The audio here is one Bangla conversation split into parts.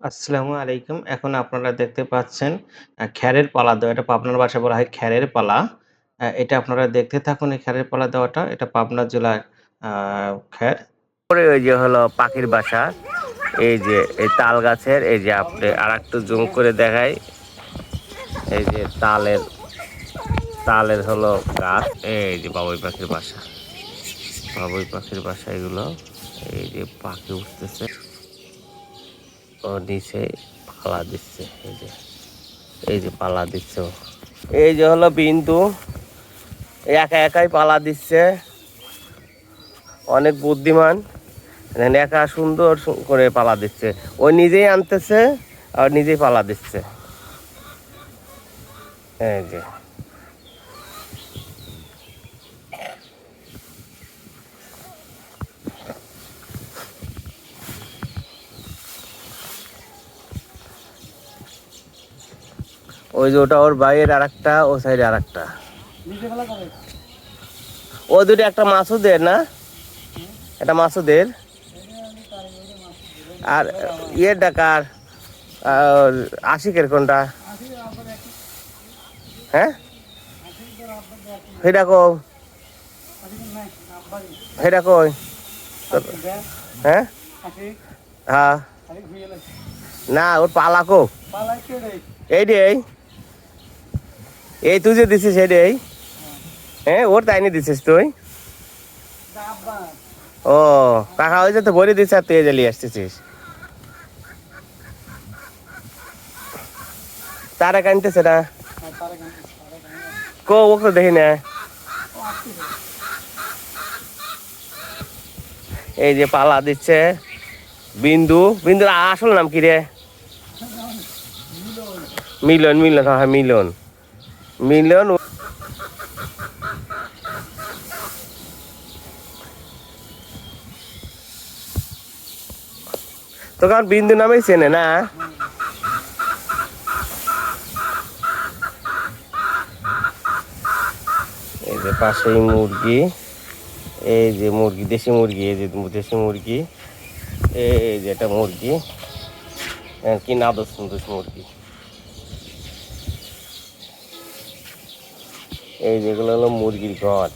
আসসালামু আলাইকুম। এখন আপনারা দেখতে পাচ্ছেন খ্যারের পালা দেওয়া। এটা পাবনার ভাষায় বলা হয় খ্যারের পালা। এটা আপনারা দেখতে থাকুন এই খ্যারের পালা দেওয়াটা। এটা পাবনা জেলার খ্যার। পরে ওই যে হলো পাখির বাসা, এই যে, এই তাল গাছের, এই যে আপনি আর একটু জুম করে দেখাই এই যে তালের তালের হলো গাছ এই যে বাবুই পাখির বাসা বাবুই পাখির বাসা এগুলো এই যে পাখি উঠতেছে নিচে পালা দিচ্ছে, এই যে এই যে পালা দিচ্ছে। এই যে হলো বিন্দু একা একাই পালা দিচ্ছে। অনেক বুদ্ধিমান একা সুন্দর করে পালা দিচ্ছে। ও নিজেই আনতেছে আর নিজেই পালা দিচ্ছে। এই যে। ওই যে ওটা ওর বাইরের আর একটা ও সাইডে আর একটা ও দুটো একটা মাছও মাসুদের না? এটা মাসুদের। আর ইয়ের ডাকার আর আশিকের কোনটা? হ্যাঁ? সেটা কো সেটা কই? হ্যাঁ? হ্যাঁ। না ওর পালা কো এই রে এই তুই যে দিছিস এই? হ্যাঁ ওর তাই নিয়ে দিছিস তুই? ও, কাকা, ওই যে তো বলে দিচ্ছে আর তুই জ্বালিয়ে আসতেছিস। তারা কানতেছে না? কো, ওকে দেখি না। এই যে পালা দিচ্ছে। বিন্দু, বিন্দুর আসল নাম কি রে? মিলন মিলন হ্যাঁ মিলন। মিলন তোকে আর বিন্দু নামেই চেনে না? এই যে পাশেই মুরগি এই যে মুরগি দেশি মুরগি এই যে দেশি মুরগি এই যে এটা মুরগি। এ, কি নাদস মুরগি। এই যেগুলো হলো মুরগির ঘর।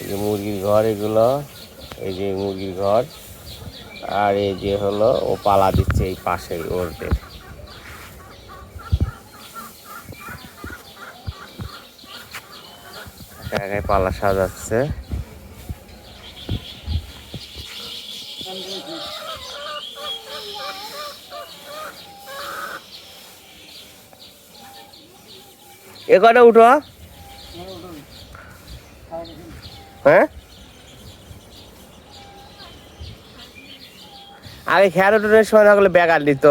এই যে মুরগির ঘর এগুলো, এই যে মুরগির ঘর। আর এই যে হলো ও পালা দিচ্ছে এই পাশে ওরদের পালা সাজাচ্ছে। এ উঠো? হ্যাঁ? আগে খেয়ার উঠোনের সময় না হলে আর দিত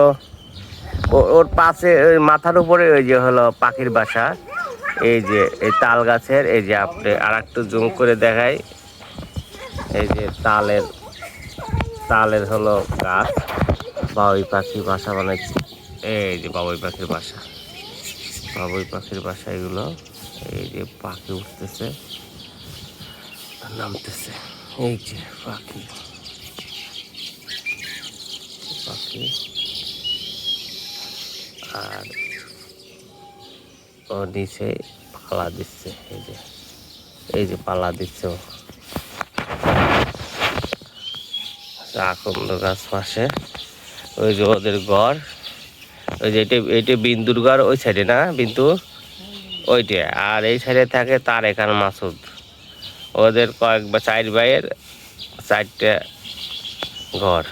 ওর পাশে মাথার উপরে ওই যে হলো পাখির বাসা। এই যে, এই তাল গাছের, এই যে আপনি আর একটু জুম করে দেখাই। এই যে তালের তালের হলো গাছ। বাবুই পাখির বাসা বানাইছে। এই যে বাবুই পাখির বাসা। বাবুই পাখির বাসা এগুলো। এই যে পাখি উঠতেছে। আর নামতেছে। এই যে, পাখি। পাখি। আর ও নিচে পালা দিচ্ছে, এই যে। এই যে পালা দিচ্ছে আকন্দ গাছ পাশে। ওই যে ওদের ঘর। ওই যে এটা এটা বিন্দুর ঘর, ওই সাইডে না, বিন্দু? ওইটা। আর এই সাইডে থাকে তার এখানে মাসুদ। ওদের কয়েক বা চার ভাইয়ের চারটে ঘর।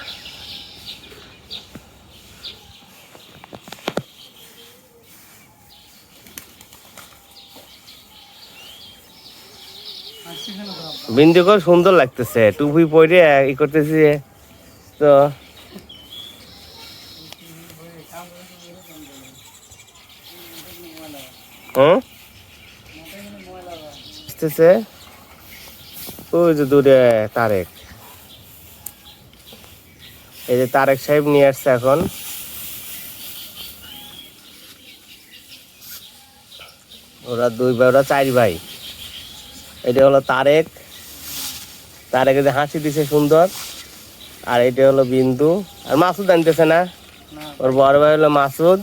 বিন্দু খুব সুন্দর লাগতেছে। টুপি পরে ই করতেছি তো হুম আসতেছে? ওই যে দূরে তারেক। এই যে তারেক সাহেব নিয়ে আসছে এখন। ওরা দুই ভাই ওরা চার ভাই। এটা হলো তারেক। তারেক যে হাসি দিছে সুন্দর। আর এটা হলো বিন্দু। আর মাসুদ আনতেছে না। ওর বড় ভাই হলো মাসুদ।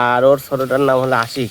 আর ওর ছোটটার নাম হলো আশিক।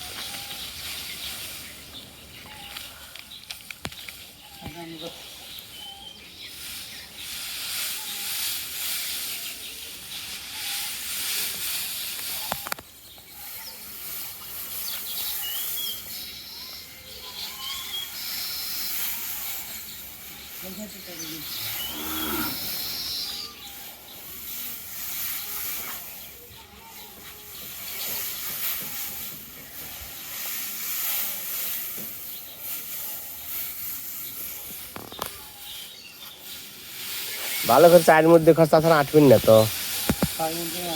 ভালো করে চায়ের মধ্যে খরচা ছাড়া আটবিন না তো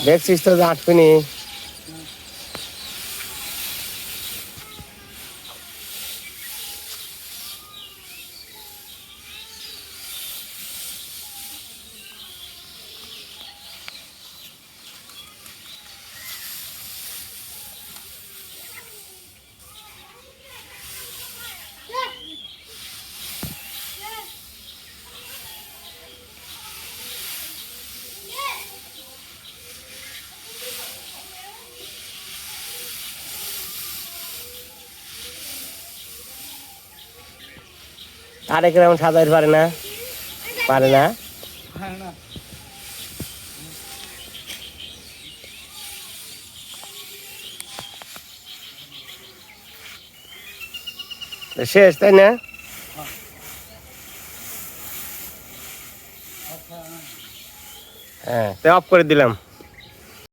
দেখছিস তো যে আটবিনি আরেক এমন সাজাইতে পারে না? পারে না? শেষ, তাই না? হ্যাঁ। তো অফ করে দিলাম।